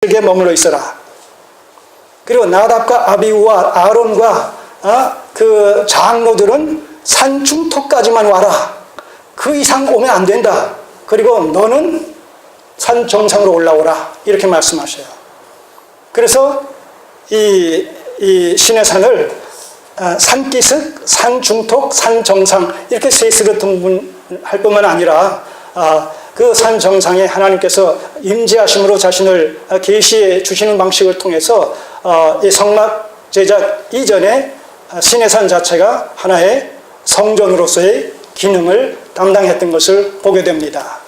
에 머물러 있어라. 그리고 나답과 아비우와 아론과 어? 그 장로들은 산 중턱까지만 와라. 그 이상 오면 안 된다. 그리고 너는 산 정상으로 올라오라. 이렇게 말씀하셔요. 그래서 이, 이 신의 산을 아, 산기슭, 산중턱, 산정상 이렇게 세 스로 등분할 뿐만 아니라 아, 그 산 정상에 하나님께서 임재하심으로 자신을 아, 계시해 주시는 방식을 통해서 어, 이 성막 제작 이전에 아, 신의 산 자체가 하나의 성전으로서의 기능을 담당했던 것을 보게 됩니다.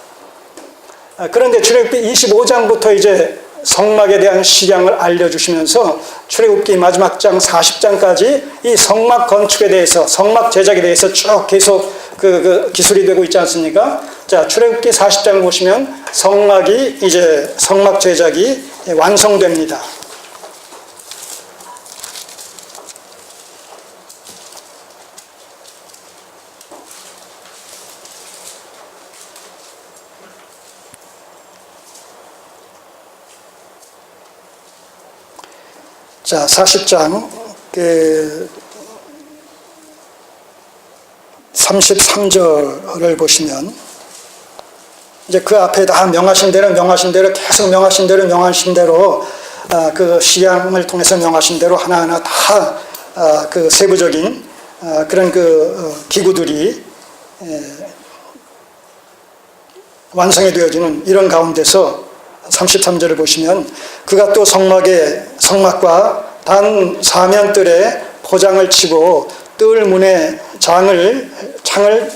아, 그런데 출애굽기 25장부터 이제 성막에 대한 식양을 알려주시면서 출애굽기 마지막 장 40장까지 이 성막 건축에 대해서 성막 제작에 대해서 쭉 계속 그, 그 기술이 되고 있지 않습니까? 자 출애굽기 40장 보시면 성막이 이제 성막 제작이 완성됩니다. 자, 40장 그 33절을 보시면 이제 그 앞에 다 명하신 대로 명하신 대로 계속 명하신 대로 명하신 대로 아, 그 시향을 통해서 명하신 대로 하나하나 다 그 세부적인 아, 그런 그 어, 기구들이 에, 완성이 되어지는 이런 가운데서 33절을 보시면 그가 또 성막에 성막과 단 사면뜰에 포장을 치고 뜰 문에 장을 창을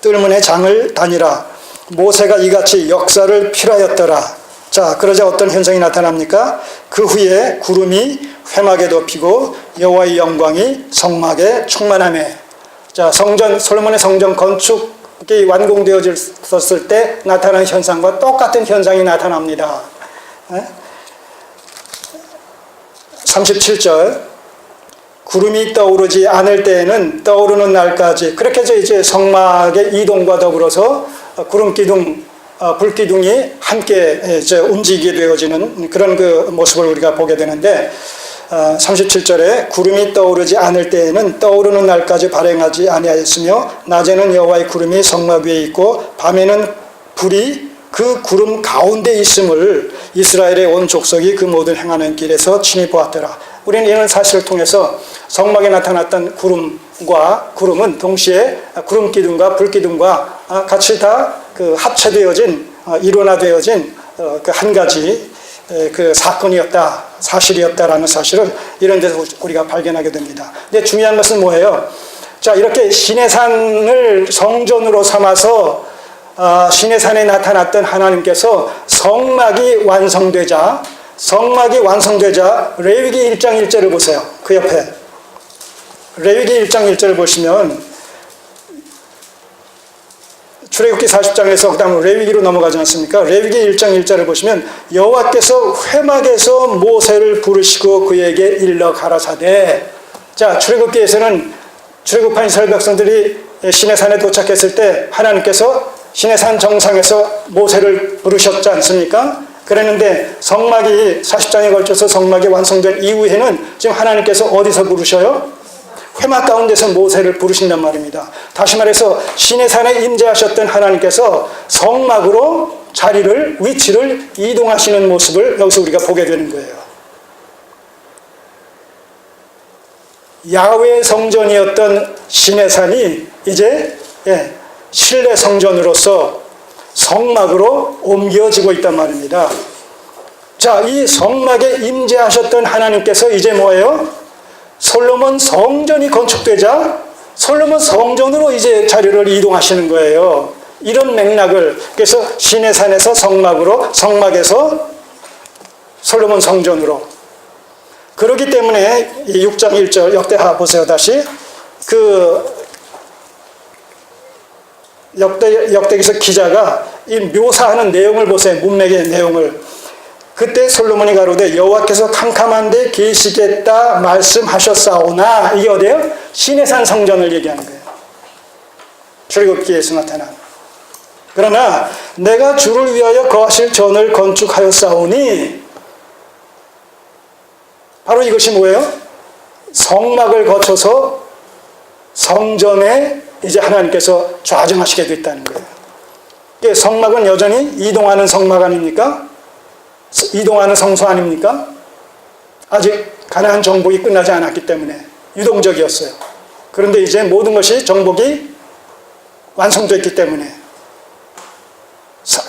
뜰 문에 장을 다니라. 모세가 이같이 역사를 필하였더라. 자 그러자 어떤 현상이 나타납니까? 그 후에 구름이 회막에 덮이고 여호와의 영광이 성막에 충만하매 자 성전 솔로몬의 성전 건축이 완공되어졌을 때 나타난 현상과 똑같은 현상이 나타납니다. 예? 37절 구름이 떠오르지 않을 때에는 떠오르는 날까지 그렇게 해서 이제 성막의 이동과 더불어서 구름 기둥, 어, 불 기둥이 함께 이제 움직이게 되어지는 그런 그 모습을 우리가 보게 되는데 37절에 구름이 떠오르지 않을 때에는 떠오르는 날까지 발행하지 아니하였으며 낮에는 여호와의 구름이 성막 위에 있고 밤에는 불이 그 구름 가운데 있음을 이스라엘의 온 족속이 그 모든 행하는 길에서 친히 보았더라. 우리는 이런 사실을 통해서 성막에 나타났던 구름과 구름은 동시에 구름 기둥과 불 기둥과 같이 다 그 합체되어진 어, 일원화되어진 어, 그한 가지 그 사건이었다, 사실이었다라는 사실을 이런 데서 우리가 발견하게 됩니다. 근데 중요한 것은 뭐예요? 자, 이렇게 신의 산을 성전으로 삼아서 아, 신의 산에 나타났던 하나님께서 성막이 완성되자 성막이 완성되자 레위기 1장 1절을 보세요. 그 옆에 레위기 1장 1절을 보시면 출애굽기 40장에서 그다음 레위기로 넘어가지 않습니까? 레위기 1장 1절을 보시면 여호와께서 회막에서 모세를 부르시고 그에게 일러 가라사대 자 출애굽기에서는 출애굽한 이스라엘 백성들이 신의 산에 도착했을 때 하나님께서 신의 산 정상에서 모세를 부르셨지 않습니까? 그랬는데 성막이 40장에 걸쳐서 성막이 완성된 이후에는 지금 하나님께서 어디서 부르셔요? 회막 가운데서 모세를 부르신단 말입니다. 다시 말해서 신의 산에 임재하셨던 하나님께서 성막으로 자리를 위치를 이동하시는 모습을 여기서 우리가 보게 되는 거예요. 야외 성전이었던 신의 산이 이제 예, 실내 성전으로서 성막으로 옮겨지고 있단 말입니다. 자, 이 성막에 임재하셨던 하나님께서 이제 뭐예요? 솔로몬 성전이 건축되자 솔로몬 성전으로 이제 자리를 이동하시는 거예요. 이런 맥락을 그래서 신의 산에서 성막으로 성막에서 솔로몬 성전으로 그렇기 때문에 6장 1절 역대하 보세요 다시 그 역대, 역대기서 기자가 이 묘사하는 내용을 보세요. 문맥의 내용을. 그때 솔로몬이 가로되 여호와께서 캄캄한데 계시겠다 말씀하셨사오나 이게 어디예요? 신의 산 성전을 얘기하는 거예요. 출애굽기에서 나타난 그러나 내가 주를 위하여 거하실 전을 건축하였사오니 바로 이것이 뭐예요? 성막을 거쳐서 성전에 이제 하나님께서 좌정하시게 됐다는 거예요. 성막은 여전히 이동하는 성막 아닙니까? 이동하는 성소 아닙니까? 아직 가나안 정복이 끝나지 않았기 때문에 유동적이었어요. 그런데 이제 모든 것이 정복이 완성됐기 때문에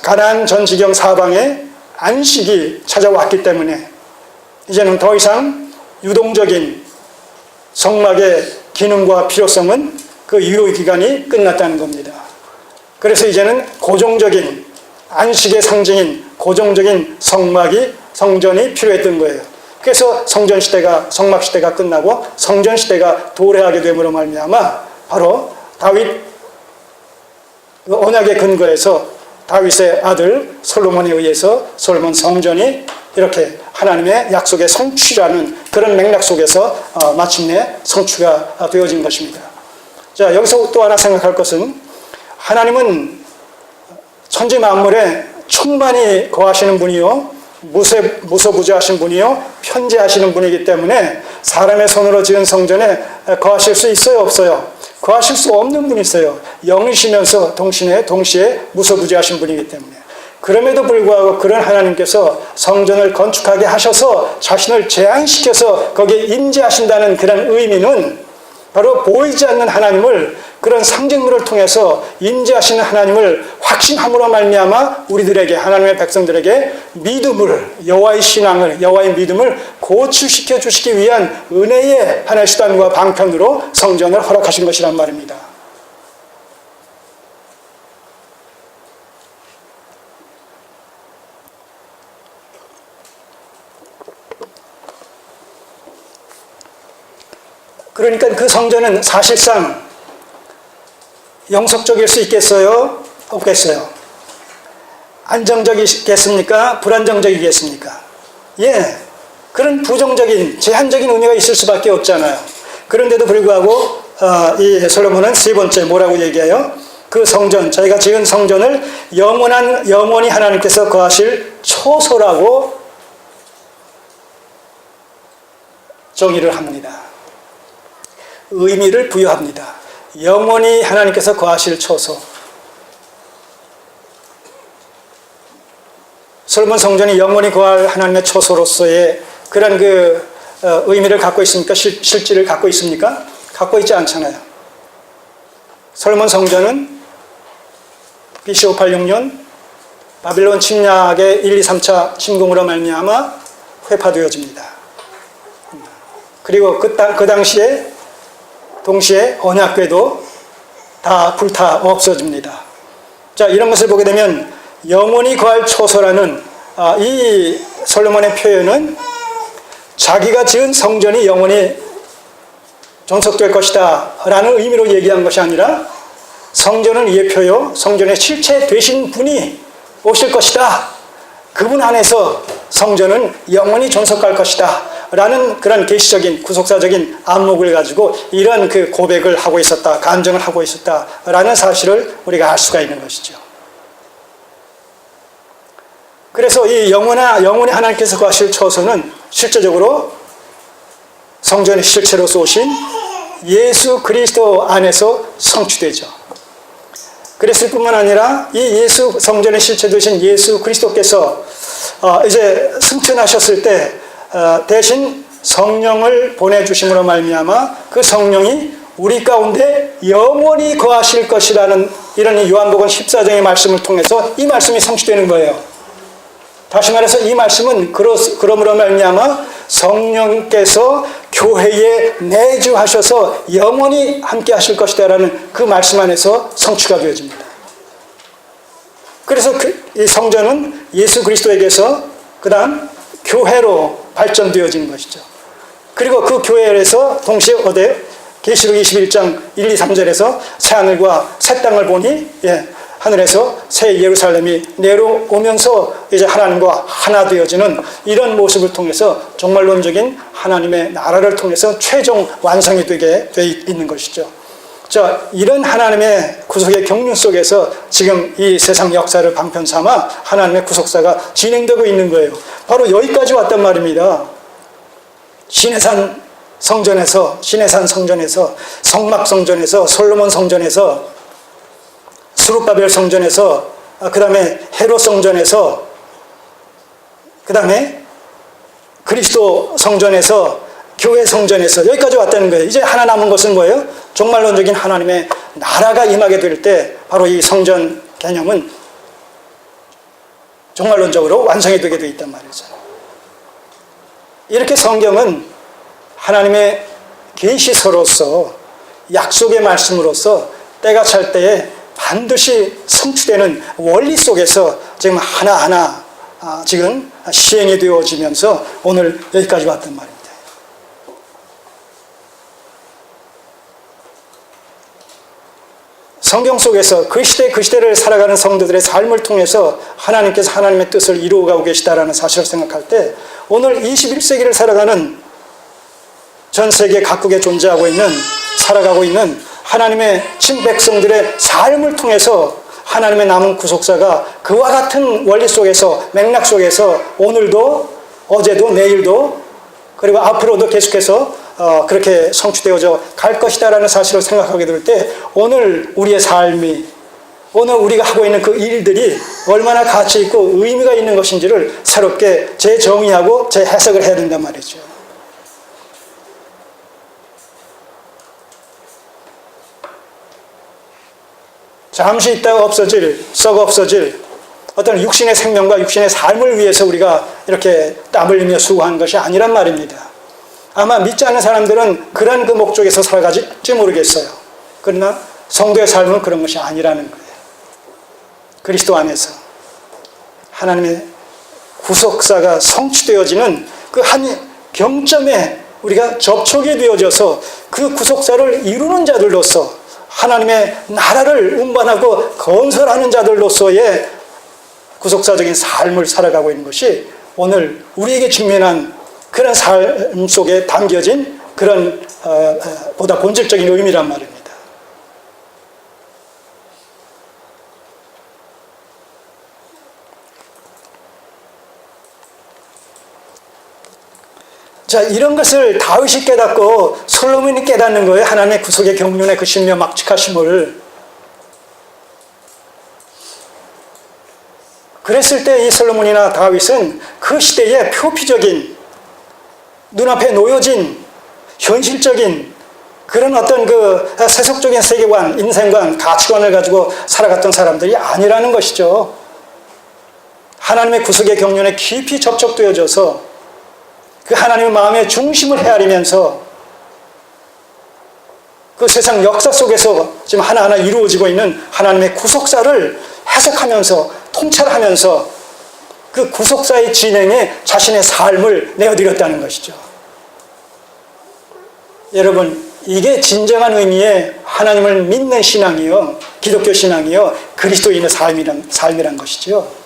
가나안 전 지경 사방에 안식이 찾아왔기 때문에 이제는 더 이상 유동적인 성막의 기능과 필요성은 그 유효 기간이 끝났다는 겁니다. 그래서 이제는 고정적인 안식의 상징인 고정적인 성막이 성전이 필요했던 거예요. 그래서 성전 시대가 성막 시대가 끝나고 성전 시대가 도래하게 됨으로 말미암아 바로 다윗 그 언약의 근거에서 다윗의 아들 솔로몬에 의해서 솔로몬 성전이 이렇게 하나님의 약속의 성취라는 그런 맥락 속에서 어, 마침내 성취가 되어진 것입니다. 자 여기서 또 하나 생각할 것은 하나님은 천지 만물에 충만히 거하시는 분이요 무세, 무소부지하신 분이요 편재하시는 분이기 때문에 사람의 손으로 지은 성전에 거하실 수 있어요 없어요? 거하실 수 없는 분이 있어요. 영이시면서 동시에 동시에 무소부지하신 분이기 때문에 그럼에도 불구하고 그런 하나님께서 성전을 건축하게 하셔서 자신을 제한시켜서 거기에 임재하신다는 그런 의미는 바로 보이지 않는 하나님을 그런 상징물을 통해서 임재하시는 하나님을 확신함으로 말미암아 우리들에게 하나님의 백성들에게 믿음을 여호와의 신앙을 여호와의 믿음을 고취시켜 주시기 위한 은혜의 하나의 수단과 방편으로 성전을 허락하신 것이란 말입니다. 그러니까 그 성전은 사실상 영속적일 수 있겠어요? 없겠어요? 안정적이겠습니까? 불안정적이겠습니까? 예. 그런 부정적인, 제한적인 의미가 있을 수밖에 없잖아요. 그런데도 불구하고, 어, 이 솔로몬은 세 번째 뭐라고 얘기해요? 그 성전, 자기가 지은 성전을 영원한, 영원히 하나님께서 거하실 초소라고 정의를 합니다. 의미를 부여합니다. 영원히 하나님께서 거하실 초소. 솔몬 성전이 영원히 거할 하나님의 초소로서의 그런 그 어, 의미를 갖고 있습니까? 실, 실질을 갖고 있습니까? 갖고 있지 않잖아요. 솔몬 성전은 BC 586년 바빌론 침략의 1, 2, 3차 침공으로 말미암아 회파되어집니다. 그리고 그, 그 당시에 동시에 언약궤도 다 불타 없어집니다. 자, 이런 것을 보게 되면 영원히 거할 초소라는 아, 이 솔로몬의 표현은 자기가 지은 성전이 영원히 존속될 것이다 라는 의미로 얘기한 것이 아니라 성전은 예표요 성전의 실체 되신 분이 오실 것이다 그분 안에서 성전은 영원히 존속할 것이다 라는 그런 계시적인 구속사적인 안목을 가지고 이런 그 고백을 하고 있었다, 간증을 하고 있었다 라는 사실을 우리가 알 수가 있는 것이죠. 그래서 이 영원한, 영원히 하나님께서 거하실 처소는 실제적으로 성전의 실체로서 오신 예수 그리스도 안에서 성취되죠. 그랬을 뿐만 아니라 이 예수 성전의 실체 되신 예수 그리스도께서 어, 이제 승천하셨을 때 어, 대신 성령을 보내주심으로 말미암아 그 성령이 우리 가운데 영원히 거하실 것이라는 이런 요한복음 14장의 말씀을 통해서 이 말씀이 성취되는 거예요. 다시 말해서 이 말씀은 그러, 그러므로 말미암아 성령께서 교회에 내주하셔서 영원히 함께 하실 것이다라는 그 말씀 안에서 성취가 되어집니다. 그래서 그, 이 성전은 예수 그리스도에게서 그 다음 교회로 발전되어지는 것이죠. 그리고 그 교회에서 동시에 어디 계시록 21장 1, 2, 3절에서 새 하늘과 새 땅을 보니 예, 하늘에서 새 예루살렘이 내려오면서 이제 하나님과 하나 되어지는 이런 모습을 통해서 종말론적인 하나님의 나라를 통해서 최종 완성이 되게 돼 있는 것이죠. 자, 이런 하나님의 구속의 경륜 속에서 지금 이 세상 역사를 방편 삼아 하나님의 구속사가 진행되고 있는 거예요. 바로 여기까지 왔단 말입니다. 신해산 성전에서, 신해산 성전에서, 성막 성전에서, 솔로몬 성전에서, 수르바벨 성전에서, 그 다음에 헤로 성전에서, 그 다음에 그리스도 성전에서, 교회 성전에서 여기까지 왔다는 거예요. 이제 하나 남은 것은 뭐예요? 종말론적인 하나님의 나라가 임하게 될 때 바로 이 성전 개념은 종말론적으로 완성이 되게 되어 있단 말이죠. 이렇게 성경은 하나님의 계시서로서 약속의 말씀으로서 때가 찰 때에 반드시 성취되는 원리 속에서 지금 하나하나 아, 지금 시행이 되어지면서 오늘 여기까지 왔단 말입니다. 성경 속에서 그 시대 그 시대를 살아가는 성도들의 삶을 통해서 하나님께서 하나님의 뜻을 이루어가고 계시다라는 사실을 생각할 때 오늘 21세기를 살아가는 전 세계 각국에 존재하고 있는 살아가고 있는 하나님의 친백성들의 삶을 통해서 하나님의 남은 구속사가 그와 같은 원리 속에서 맥락 속에서 오늘도 어제도 내일도 그리고 앞으로도 계속해서 어, 그렇게 성취되어져 갈 것이다라는 사실을 생각하게 될 때 오늘 우리의 삶이 오늘 우리가 하고 있는 그 일들이 얼마나 가치 있고 의미가 있는 것인지를 새롭게 재정의하고 재해석을 해야 된단 말이죠. 잠시 있다가 없어질, 썩어 없어질 어떤 육신의 생명과 육신의 삶을 위해서 우리가 이렇게 땀을 흘리며 수고하는 것이 아니란 말입니다. 아마 믿지 않는 사람들은 그런 그 목적에서 살아가지 모르겠어요. 그러나 성도의 삶은 그런 것이 아니라는 거예요. 그리스도 안에서 하나님의 구속사가 성취되어지는 그 한 경점에 우리가 접촉이 되어져서 그 구속사를 이루는 자들로서 하나님의 나라를 운반하고 건설하는 자들로서의 구속사적인 삶을 살아가고 있는 것이 오늘 우리에게 직면한 그런 삶 속에 담겨진 그런 어, 어, 보다 본질적인 의미란 말입니다. 자, 이런 것을 다윗이 깨닫고 솔로몬이 깨닫는 거예요. 하나님의 구속의 경륜의 그 신명 막직하심을. 그랬을 때 이 솔로몬이나 다윗은 그 시대의 표피적인 눈앞에 놓여진 현실적인 그런 어떤 그 세속적인 세계관, 인생관, 가치관을 가지고 살아갔던 사람들이 아니라는 것이죠. 하나님의 구속의 경륜에 깊이 접촉되어져서 그 하나님의 마음의 중심을 헤아리면서 그 세상 역사 속에서 지금 하나하나 이루어지고 있는 하나님의 구속사를 해석하면서 통찰하면서 그 구속사의 진행에 자신의 삶을 내어드렸다는 것이죠. 여러분, 이게 진정한 의미의 하나님을 믿는 신앙이요, 기독교 신앙이요, 그리스도인의 삶이란, 삶이란 것이죠.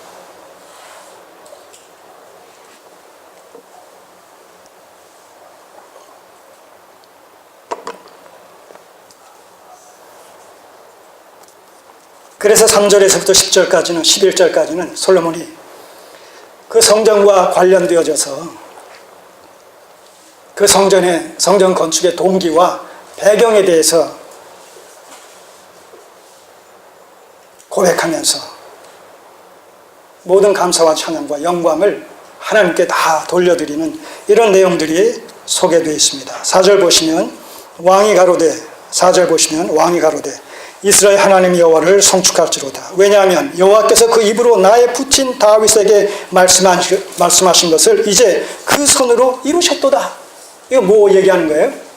그래서 3절에서부터 10절까지는, 11절까지는 솔로몬이 그 성전과 관련되어져서 그 성전의, 성전 건축의 동기와 배경에 대해서 고백하면서 모든 감사와 찬양과 영광을 하나님께 다 돌려드리는 이런 내용들이 소개되어 있습니다. 4절 보시면 왕이 가로되 4절 보시면 왕이 가로되 이스라엘 하나님 여호와를 성축할지로다. 왜냐하면 여호와께서 그 입으로 나의 부친 다윗에게 말씀하신 것을 이제 그 손으로 이루셨도다. 이거 뭐 얘기하는 거예요?